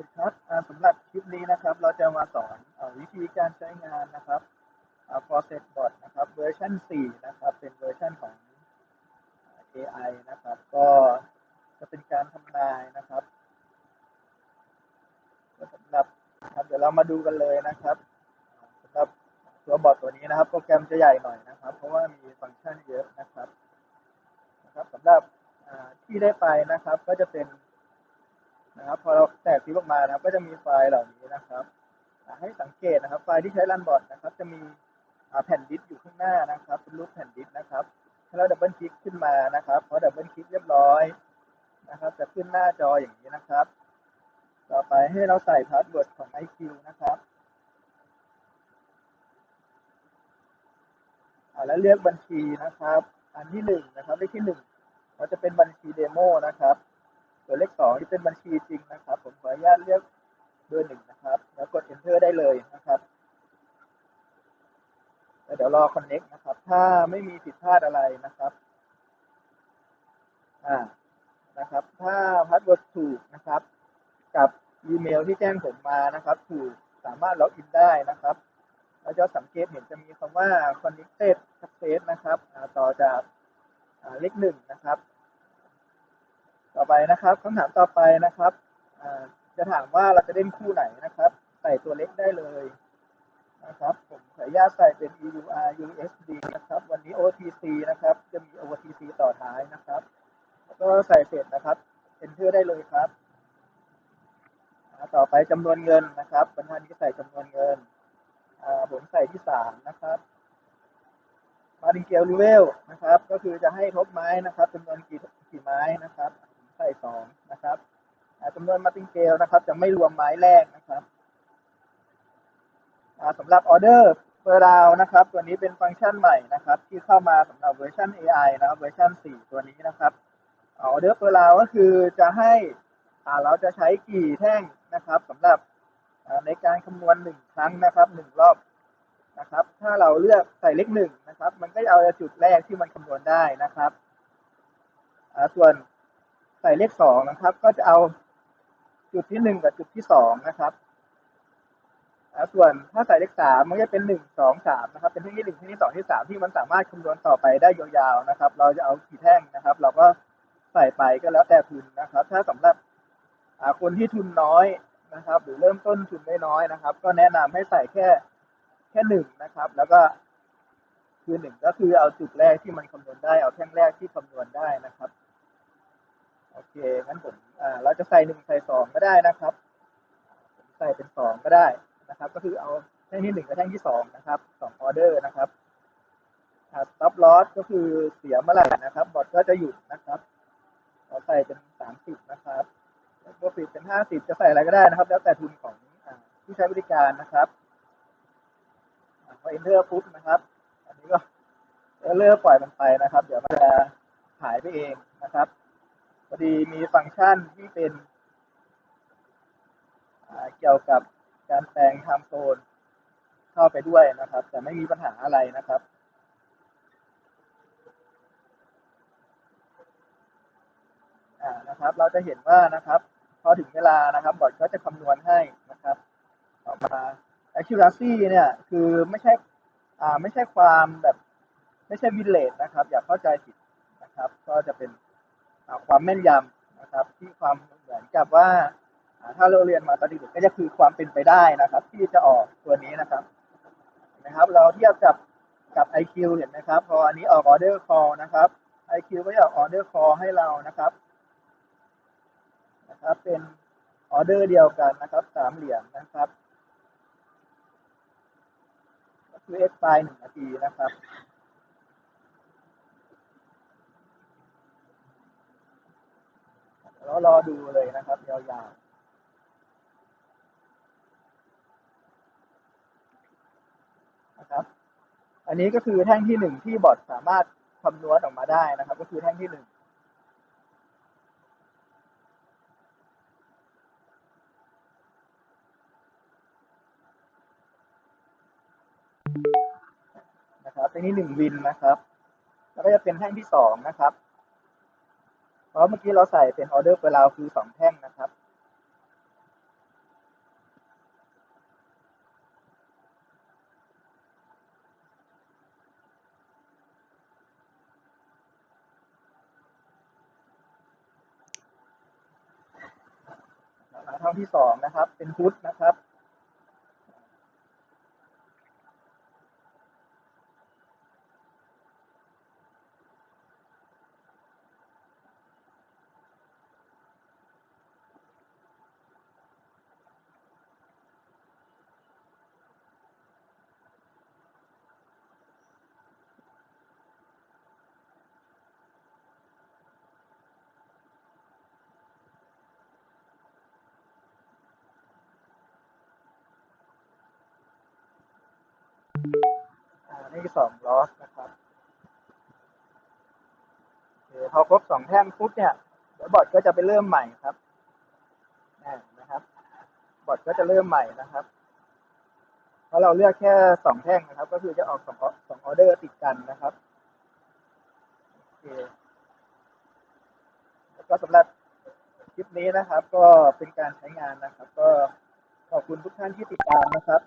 คุณครับสำหรับคลิปนี้นะครับ เราจะมาสอนวิธีการใช้งานนะครับอ่า Process Bot นะครับเวอร์ชัน4 นะครับ เป็นเวอร์ชันของ AI นะครับ ก็จะเป็นการทำนายนะครับสำหรับครับเดี๋ยวเรามาดูกันเลยนะครับสำหรับตัวบอทตัวนี้นะครับ โปรแกรมจะใหญ่หน่อยนะครับ เพราะว่ามีฟังก์ชันเยอะนะครับนะครับสำหรับที่ได้ไปนะครับ ก็จะเป็น นะครับ พอเราแตกซิปออกมานะครับ ก็จะมีไฟล์เหล่านี้นะครับ ให้สังเกตนะครับ ไฟล์ที่ใช้รันบอทนะครับ จะมีแผ่นดิสก์อยู่ข้างหน้านะครับเป็นรูปแผ่นดิสก์นะครับถ้าเราดับเบิลคลิกขึ้นมานะครับพอดับเบิลคลิกเรียบร้อยนะครับ จะขึ้นหน้าจออย่างนี้นะครับ ต่อไปให้เราใส่พาสเวิร์ดของ IQ นะครับแล้วเลือกบัญชีนะครับ อันที่หนึ่งนะครับเลขที่หนึ่งเราจะเป็นบัญชีเดโมนะครับ ส่วนเลขสองที่เป็นบัญชีจริงนะครับ ผมขออนุญาตเลือกเบอร์หนึ่งนะครับ แล้วกด enter ได้เลยนะครับแล้วเดี๋ยวรอ connect นะครับ ถ้าไม่มีผิดพลาดอะไรนะครับอ่านะครับ ถ้าพาสเวิร์ดถูกนะครับ กับอีเมลที่แจ้งผมมานะครับ ถูกสามารถล็อกอินได้นะครับเราจะสังเกตเห็นจะมีคำว่า connected success นะครับ ต่อจากเลขหนึ่งนะครับ ต่อไปนะครับคำถามต่อไปนะครับจะถามว่าเราจะเล่นคู่ไหนนะครับใส่ตัวเล็กได้เลยนะครับผมขออนุญาตใส่เป็น EUR USD นะครับวันนี้ OTC นะครับจะมี OTC ต่อท้ายนะครับ แล้วก็ใส่เสร็จนะครับ Enter ได้เลยครับ ต่อไปจำนวนเงินนะครับบรรทัดนี้ใส่จำนวนเงินผมใส่ที่สามนะครับมาดิเกลรูเวลนะครับ ก็คือจะให้ทบไม้นะครับจำนวนกี่กี่ไม้นะครับ ผมใส่สองนะครับจำนวนมาติงเกลนะครับ จะไม่รวมไม้แรกนะครับสำหรับออเดอร์เปอร์ราวนะครับ ตัวนี้เป็นฟังก์ชันใหม่นะครับ ที่เข้ามาสำหรับเวอร์ชัน AI นะครับเวอร์ชัน4 ตัวนี้นะครับออเดอร์เปอร์ราวก็คือจะให้เราจะใช้กี่แท่งนะครับสำหรับในการคำนวณหนึ่งครั้งนะครับหนึ่งรอบนะครับ ถ้าเราเลือกใส่เลขหนึ่งนะครับ มันก็จะเอาจุดแรกที่มันคำนวณได้นะครับส่วน ใส่เลขสองนะครับ ก็จะเอาจุดที่หนึ่งกับจุดที่สองนะครับอ่าส่วนถ้าใส่เลขสามมันจะเป็นหนึ่งสองสามนะครับ เป็นที่นี่หนึ่งที่นี่สองที่สามที่มันสามารถคำนวณต่อไปได้ยาวๆนะครับ เราจะเอากี่แท่งนะครับ เราก็ใส่ไปก็แล้วแต่ทุนนะครับ ถ้าสำหรับคนที่ทุนน้อยนะครับ หรือเริ่มต้นทุนน้อยๆนะครับ ก็แนะนำให้ใส่แค่แค่หนึ่งนะครับ แล้วก็คือหนึ่งก็คือเอาจุดแรกที่มันคำนวณได้เอาแท่งแรกที่คำนวณได้นะครับ โอเคงั้นผมอ่าเราจะใส่หนึ่งใส่สองก็ได้นะครับ ใส่เป็นสองก็ได้นะครับ ก็คือเอาแท่งที่หนึ่งกับแท่งที่สองนะครับสองออเดอร์นะครับอ่า stop loss ก็คือเสียเมื่อไหร่นะครับ บอทก็จะหยุดนะครับเราใส่เป็นสามสิบนะครับตัวปิดเป็นห้าสิบจะใส่อะไรก็ได้นะครับ แล้วแต่ทุนของอ่าผู้ใช้บริการนะครับพอ enter ปุ๊บนะครับ อันนี้ก็เลิกปล่อยมันไปนะครับ เดี๋ยวมันจะหายไปเองนะครับ พอดีมีฟังก์ชันที่เป็นเกี่ยวกับการแปลงไทม์โซนเข้าไปด้วยนะครับ แต่ไม่มีปัญหาอะไรนะครับนะครับ เราจะเห็นว่านะครับพอถึงเวลานะครับบอทก็จะคำนวณให้นะครับออกมา accuracy เนี่ยคือไม่ใช่อ่าไม่ใช่ความแบบ ไม่ใช่วินเลทนะครับ อย่าเข้าใจผิดนะครับ ก็จะเป็น ความแม่นยำนะครับ ที่ความเหมือนกับว่า ถ้าเราเรียนมาตอนเด็กก็จะคือความเป็นไปได้นะครับ ที่จะออกตัวนี้นะครับนะครับ เราเทียบกับกับ IQ เห็นไหมครับ พออันนี้ออก order call นะครับ IQ ก็จะออก order call ให้เรานะครับนะครับ เป็นออเดอร์เดียวกันนะครับสามเหรียญนะครับคือ x ไฟล์หนึ่งนาทีนะครับ แล้วรอดูเลยนะครับยาวๆนะครับอันนี้ก็คือแท่งที่หนึ่งที่บอทสามารถคำนวณออกมาได้นะครับ ก็คือแท่งที่หนึ่งนะครับแท่งที่หนึ่งวินนะครับ แล้วก็จะเป็นแท่งที่สองนะครับ ราะเมื่อกี้เราใส่เป็นออเดอร์เปอร์ลาวคือสองแท่งนะครับท่าที่สองนะครับ เป็นพุทธนะครับ นี่สองล้อนะครับพอครบสองแท่งปุ๊บเนี่ยเดี๋ยวบอร์ดก็จะไปเริ่มใหม่ครับอ่นะครับ บอร์ดก็จะเริ่มใหม่นะครับ เพราะเราเลือกแค่สองแท่งนะครับ ก็คือจะออกสองสองออเดอร์ติดกันนะครับโอเคแล้วก็สำหรับคลิปนี้นะครับ ก็เป็นการใช้งานนะครับ ก็ขอบคุณทุกท่านที่ติดตามนะครับ